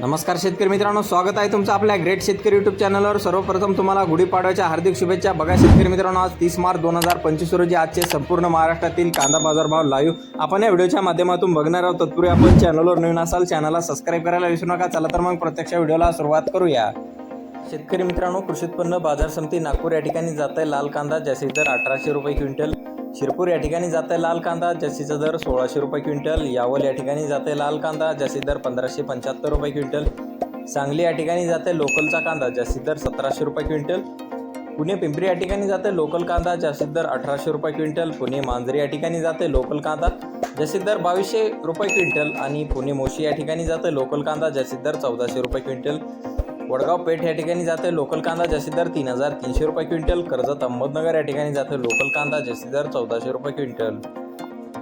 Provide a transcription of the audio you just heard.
नमस्कार शेतकरी मित्रांनो स्वागत आहे तुमचं आपल्या ग्रेट शेतकरी युट्यूब चॅनलवर सर्वप्रथम तुम्हाला गुढीपाडव्याच्या हार्दिक शुभेच्छा. बघा शेतकरी मित्रांनो आज तीस मार्च दोन हजार पंचवीस रोजी आजचे संपूर्ण महाराष्ट्रातील कांदा बाजारभाव लाईव्ह आपण या व्हिडिओच्या माध्यमातून बघणार आहोत. तत्पूर्वी आपण चॅनलवर नवीन असाल चॅनलला सबस्क्राईब करायला विसरू नका. चला तर मग प्रत्यक्ष व्हिडिओला सुरुवात करूया. शेतकरी मित्रांनो कृषी उत्पन्न बाजार समिती नागपूर या ठिकाणी जात आहे. लाल कांदा जास्तीत दर अठराशे रुपये क्विंटल. शिरपूर या ठिकाणी जात आहे लाल कांदा जास्तीचा दर सोळाशे रुपये क्विंटल यावल या ठिकाणी जात आहे लाल कांदा जास्तीत दर पंधराशे पंच्याहत्तर रुपये क्विंटल. सांगली या ठिकाणी जात आहे लोकलचा कांदा जास्तीत दर सतराशे रुपये क्विंटल. पुणे पिंपरी या ठिकाणी जाते लोकल कांदा जास्तीत दर अठराशे रुपये क्विंटल. पुणे मांजरी या ठिकाणी जाते लोकल कांदा जास्तीत दर बावीसशे रुपये क्विंटल. आणि पुणे मोशी या ठिकाणी जाते लोकल कांदा जास्तीत दर चौदाशे रुपये क्विंटल. वडगाव पेठ या ठिकाणी जाते लोकल कांदा जास्तीत दर तीन हजार तीनशे रुपये क्विंटल. कर्जत अहमदनगर या ठिकाणी जाते लोकल कांदा जास्तीत दर चौदाशे रुपये क्विंटल.